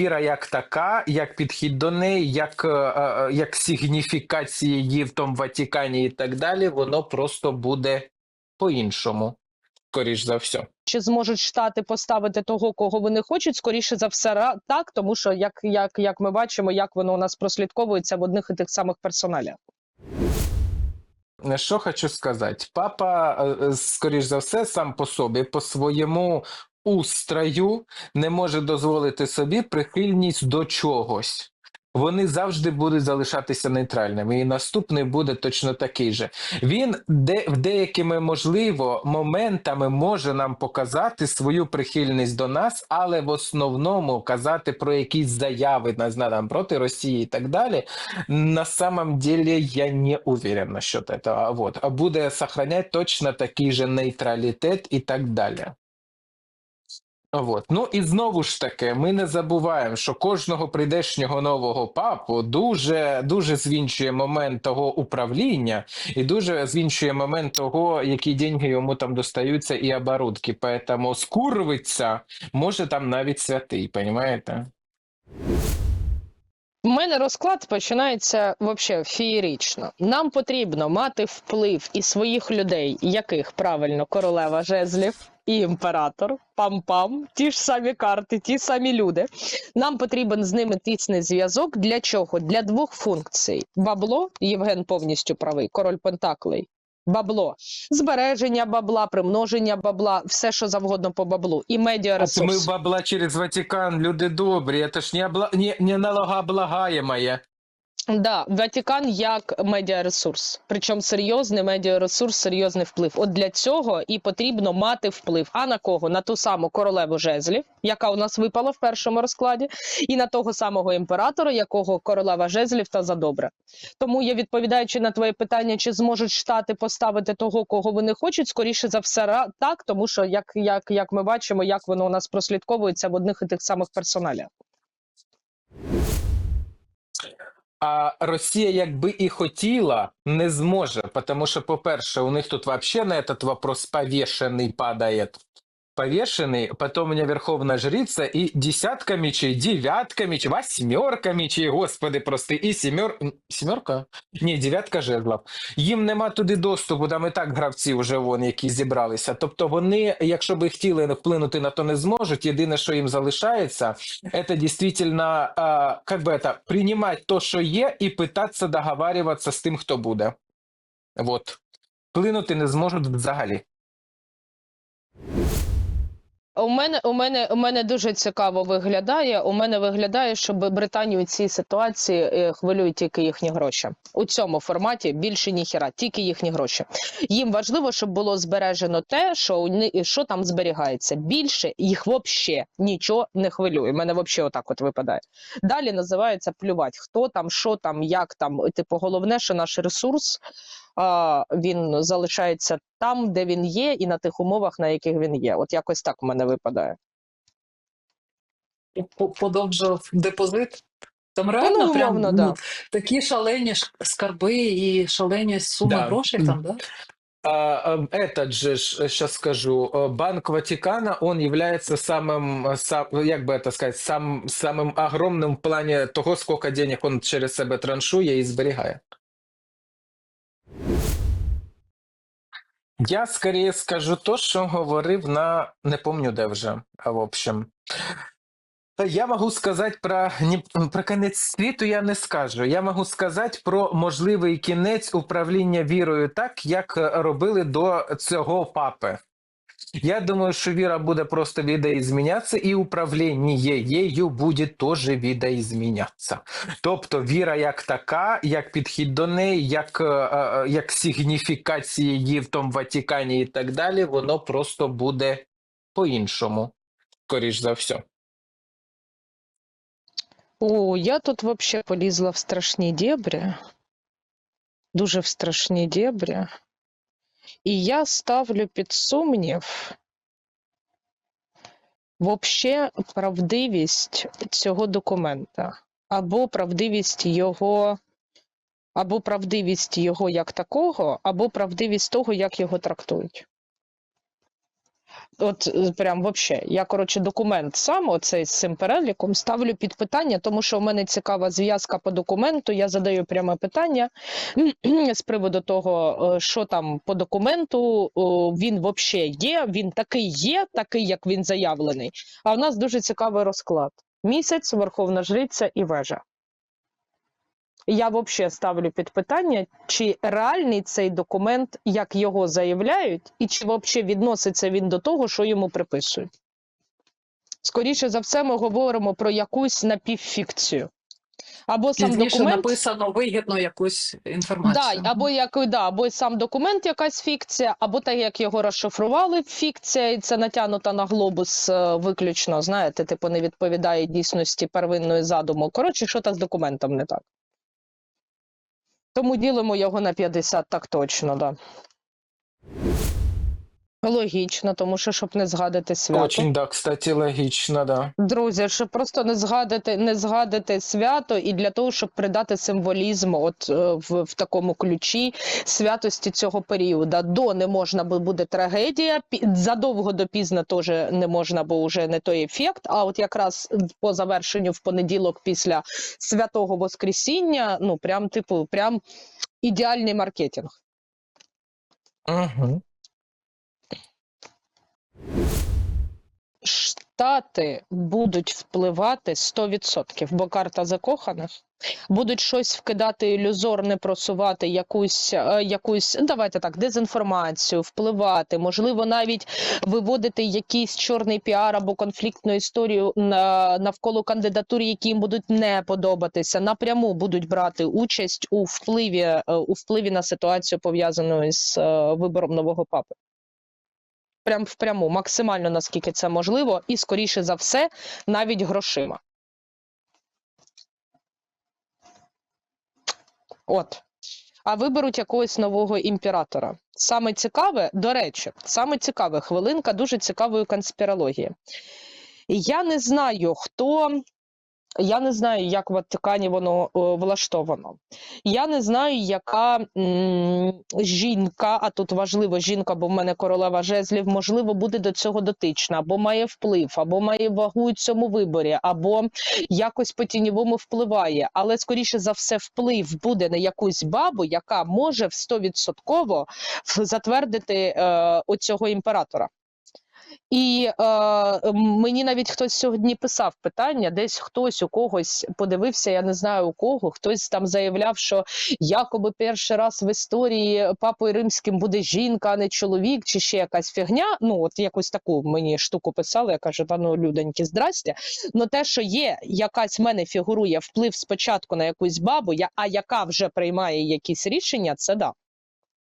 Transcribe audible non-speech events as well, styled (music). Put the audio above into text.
віра як така, як підхід до неї, як, е, е, як сигніфікація її в тому Ватикані і так далі, воно просто буде по-іншому, скоріш за все. Чи зможуть штати поставити того, кого вони хочуть? Скоріше за все, так, тому що як, як, як ми бачимо, як воно у нас прослідковується в одних і тих самих персоналях. Що хочу сказати, папа, е, скоріш за все, сам по собі, по своєму устрою не може дозволити собі прихильність до чогось. Вони завжди будуть залишатися нейтральними, і наступний буде точно такий же. Він де в деякими можливо моментами може нам показати свою прихильність до нас, але в основному казати про якісь заяви знаю, там, проти Росії і так далі. На самом деле я не уверен насчет этого. Вот. Буде сохранять точно такий же нейтралітет і так далі. Вот. Ну і знову ж таки, ми не забуваємо, що кожного прийдешнього нового папу дуже дуже звінчує момент того управління, і дуже звінчує момент того, які деньги йому там достаються, і оборудки. Поэтому скурвиться може там навіть святий, понимаєте? У мене розклад починається вообще феєрично. Нам потрібно мати вплив і своїх людей, яких правильно королева жезлів і імператор, пам-пам, ті ж самі карти, ті самі люди. Нам потрібен з ними тісний зв'язок. Для чого? Для двох функцій: бабло, Євген повністю правий, король Пентаклей. Бабло, збереження бабла, примноження бабла, все що завгодно по баблу, і От медіаресурс. ми бабла через Ватикан, люди добрі, це ж не, обла... не, не налогооблагаємое. Да, Ватикан як медіаресурс, причому серйозний медіаресурс, серйозний вплив. От для цього і потрібно мати вплив. А на кого? На ту саму королеву жезлів, яка у нас випала в першому розкладі, і на того самого імператора, якого королева жезлів та задобре. Тому я відповідаючи на твоє питання, чи зможуть штати поставити того, кого вони хочуть, скоріше за все, так, тому що як, як, як ми бачимо, як воно у нас прослідковується в одних і тих самих персоналях. А Росія, якби і хотіла, не зможе, тому що, по-перше, у них тут вообще на этот вопрос повішений падает Повешенный, потом у меня верховная жрица и десятка мечей, девятка мечей, восьмерка мечей, господи, просто і семер... м, семерка? Ні, дев'ятка жезлов. Їм нема туди доступу, там і так гравці вже вон, які зібралися. Тобто вони, якщо би хотіли вплинути на то не зможуть, єдине, що їм залишається, это действительно, а, как бы это, принимать то, що є, і питатися договарюватися з тим, хто буде. Вот. Вплинути не зможуть взагалі. У мене у мене у мене дуже цікаво виглядає. У мене виглядає, що Британію цій ситуації е, хвилюють тільки їхні гроші. У цьому форматі більше ніхіра, тільки їхні гроші. Їм важливо, щоб було збережено те, що що там зберігається. Більше їх взагалі нічого не хвилює. У мене взагалі отак от випадає. Далі називається плювати, хто там, що там, як там. Типу, головне, що наш ресурс він залишається там, де він є, і на тих умовах, на яких він є. От якось так у мене випадає. По- подовжив депозит. Там реально ну, прям умовно, ну, да. такі шалені ш- скарби і шалені суми Да. грошей там, да? А, а, Этот же, сейчас скажу, э, Банк Ватикана, он является самым, э, сам, як би это сказать, сам, самым огромным в плане того, сколько денег он через себе траншує і зберігає. Я скоріше скажу то, що говорив на не помню де вже, а в общем. Я можу сказати про, про кінець світу, я не скажу. Я можу сказати про можливий кінець управління вірою так, як робили до цього папи. Я думаю, що віра буде просто відоізмінятися, і управління її буде теж відоізмінятися. Тобто віра як така, як підхід до неї, як, е, е, як сигніфікація її в тому Ватикані і так далі, воно просто буде по-іншому, скоріш за все. О, я тут вообще полізла в страшні дебрі. Дуже в страшні дебрі. І я ставлю під сумнів вообще правдивість цього документа, або правдивість його, або правдивість його як такого, або правдивість того, як його трактують. От е, прям вообще. Я, коротше, документ сам, оцей з цим переліком, ставлю під питання, тому що у мене цікава зв'язка по документу. Я задаю пряме питання (clears throat) з приводу того, е, що там по документу він вообще є, він такий є, такий, як він заявлений. А у нас дуже цікавий розклад: місяць, верховна жриця і вежа. Я взагалі ставлю під питання, чи реальний цей документ, як його заявляють, і чи взагалі відноситься він до того, що йому приписують. Скоріше за все, ми говоримо про якусь напівфікцію. Або сам Пізніше документ. написано вигідно якусь інформацію. Да, або як да, або сам документ якась фікція, або так як його розшифрували, фікція, і це натягнута на глобус е, виключно, знаєте, типу не відповідає дійсності первинної задуму. Коротше, що там з документом не так. Тому ділимо його на 50, так точно, да. Логічно, тому що щоб не згадати свято. Очень, да, кстати, логично, да. Друзі, щоб просто не згадати, не згадати свято, і для того, щоб придати символізм, от е, в, в такому ключі святості цього періоду. До не можна, буде трагедія. Задовго до пізно теж не можна, бо вже не той ефект. А от якраз по завершенню в понеділок після святого Воскресіння, ну прям типу, прям ідеальний маркетинг. Угу. Штати будуть впливати 100%, бо карта закоханих. Будуть щось вкидати ілюзорне, просувати якусь, е, якусь, ну, давайте так, дезінформацію, впливати, можливо, навіть виводити якийсь чорний піар або конфліктну історію на, навколо кандидатур, які їм будуть не подобатися. Напряму будуть брати участь у впливі, е, у впливі на ситуацію, пов'язану з е, вибором нового папи. Прям впряму, максимально наскільки це можливо, і скоріше за все, навіть грошима. От. А виберуть якогось нового імператора. Саме цікаве, до речі, саме цікаве хвилинка дуже цікавої конспірології. Я не знаю, хто. Я не знаю, як в Ватикані воно о, влаштовано. Я не знаю, яка м, жінка, а тут важливо жінка, бо в мене королева жезлів, можливо, буде до цього дотична, або має вплив, або має вагу у цьому виборі, або якось по тіньовому впливає. Але скоріше за все, вплив буде на якусь бабу, яка може в 100% затвердити е, оцього імператора. І е, мені навіть хтось сьогодні писав питання, десь хтось у когось подивився, я не знаю у кого, хтось там заявляв, що якоби перший раз в історії папою римським буде жінка, а не чоловік, чи ще якась фігня. Ну, от якусь таку мені штуку писали, я кажу, та ну людоньки, здрасте. Ну те, що є, якась в мене фігурує вплив спочатку на якусь бабу, я, а яка вже приймає якісь рішення, це да.